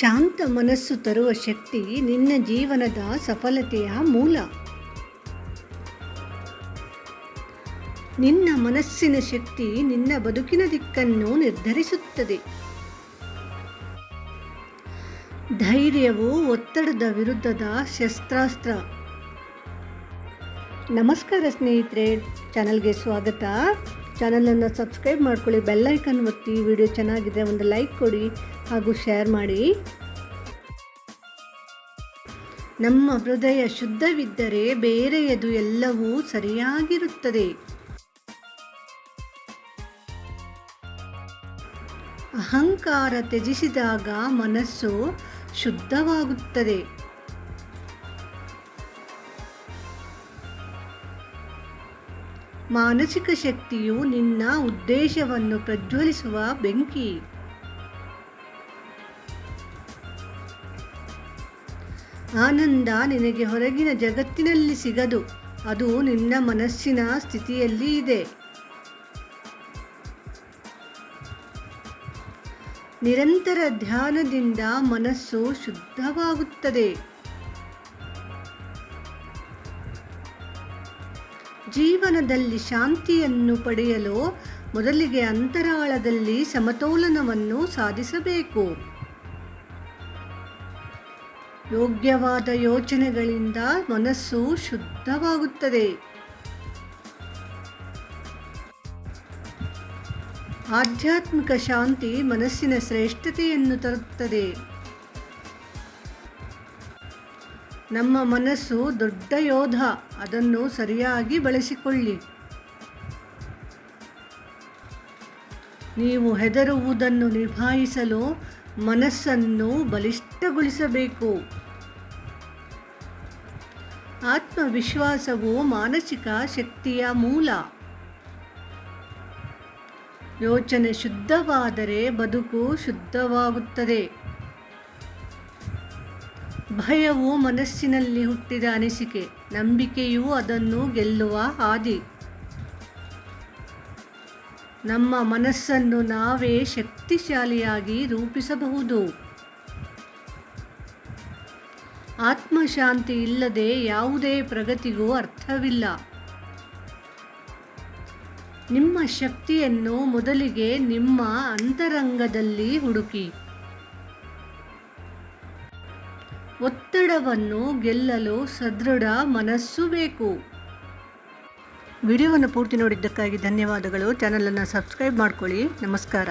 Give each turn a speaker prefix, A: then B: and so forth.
A: ಶಾಂತ ಮನಸ್ಸು ತರುವ ಶಕ್ತಿ ನಿನ್ನ ಜೀವನದ ಸಫಲತೆಯ ಮೂಲ. ನಿನ್ನ ಮನಸ್ಸಿನ ಶಕ್ತಿ ನಿನ್ನ ಬದುಕಿನ ದಿಕ್ಕನ್ನು ನಿರ್ಧರಿಸುತ್ತದೆ. ಧೈರ್ಯವು ಒತ್ತಡದ ವಿರುದ್ಧದ ಶಸ್ತ್ರಾಸ್ತ್ರ. ನಮಸ್ಕಾರ ಸ್ನೇಹಿತರೆ, ಚಾನಲ್ಗೆ ಸ್ವಾಗತ. ಚಾನಲನ್ನು ಸಬ್ಸ್ಕ್ರೈಬ್ ಮಾಡ್ಕೊಳ್ಳಿ ಬೆಲ್ಲೈಕನ್ ಒತ್ತಿ, ವಿಡಿಯೋ ಚೆನ್ನಾಗಿದೆ ಒಂದು ಲೈಕ್ ಕೊಡಿ ಹಾಗೂ ಶೇರ್ ಮಾಡಿ. ನಮ್ಮ ಹೃದಯ ಶುದ್ಧವಿದ್ದರೆ ಬೇರೆಯದು ಎಲ್ಲವೂ ಸರಿಯಾಗಿರುತ್ತದೆ. ಅಹಂಕಾರ ತ್ಯಜಿಸಿದಾಗ ಮನಸ್ಸು ಶುದ್ಧವಾಗುತ್ತದೆ. ಮಾನಸಿಕ ಶಕ್ತಿಯು ನಿನ್ನ ಉದ್ದೇಶವನ್ನು ಪ್ರಜ್ವಲಿಸುವ ಬೆಂಕಿ. ಆನಂದ ನಿನಗೆ ಹೊರಗಿನ ಜಗತ್ತಿನಲ್ಲಿ ಸಿಗದು, ಅದು ನಿನ್ನ ಮನಸ್ಸಿನ ಸ್ಥಿತಿಯಲ್ಲಿ ಇದೆ. ನಿರಂತರ ಧ್ಯಾನದಿಂದ ಮನಸ್ಸು ಶುದ್ಧವಾಗುತ್ತದೆ. ಜೀವನದಲ್ಲಿ ಶಾಂತಿಯನ್ನು ಪಡೆಯಲು ಮೊದಲಿಗೆ ಅಂತರಾಳದಲ್ಲಿ ಸಮತೋಲನವನ್ನು ಸಾಧಿಸಬೇಕು. ಯೋಗ್ಯವಾದ ಯೋಚನೆಗಳಿಂದ ಮನಸ್ಸು ಶುದ್ಧವಾಗುತ್ತದೆ. ಆಧ್ಯಾತ್ಮಿಕ ಶಾಂತಿ ಮನಸ್ಸಿನ ಶ್ರೇಷ್ಠತೆಯನ್ನು ತರುತ್ತದೆ. ನಮ್ಮ ಮನಸ್ಸು ದೊಡ್ಡ ಯೋಧ, ಅದನ್ನು ಸರಿಯಾಗಿ ಬಳಸಿಕೊಳ್ಳಿ. ನೀವು ಹೆದರುವುದನ್ನು ನಿಭಾಯಿಸಲು ಮನಸ್ಸನ್ನು ಬಲಿಷ್ಠಗೊಳಿಸಬೇಕು. ಆತ್ಮವಿಶ್ವಾಸವು ಮಾನಸಿಕ ಶಕ್ತಿಯ ಮೂಲ. ಯೋಚನೆ ಶುದ್ಧವಾದರೆ ಬದುಕು ಶುದ್ಧವಾಗುತ್ತದೆ. ಭಯವು ಮನಸ್ಸಿನಲ್ಲಿ ಹುಟ್ಟಿದ ಅನಿಸಿಕೆ, ನಂಬಿಕೆಯು ಅದನ್ನು ಗೆಲ್ಲುವ ಹಾದಿ. ನಮ್ಮ ಮನಸ್ಸನ್ನು ನಾವೇ ಶಕ್ತಿಶಾಲಿಯಾಗಿ ರೂಪಿಸಬಹುದು. ಆತ್ಮಶಾಂತಿ ಇಲ್ಲದೆ ಯಾವುದೇ ಪ್ರಗತಿಗೂ ಅರ್ಥವಿಲ್ಲ. ನಿಮ್ಮ ಶಕ್ತಿಯನ್ನು ಮೊದಲಿಗೆ ನಿಮ್ಮ ಅಂತರಂಗದಲ್ಲಿ ಹುಡುಕಿ. ಒತ್ತಡವನ್ನು ಗೆಲ್ಲಲು ಸದೃಢ ಮನಸ್ಸು ಬೇಕು. ವಿಡಿಯೋವನ್ನು ಪೂರ್ತಿ ನೋಡಿದ್ದಕ್ಕಾಗಿ ಧನ್ಯವಾದಗಳು. ಚಾನಲನ್ನು ಸಬ್ಸ್ಕ್ರೈಬ್ ಮಾಡಿಕೊಳ್ಳಿ. ನಮಸ್ಕಾರ.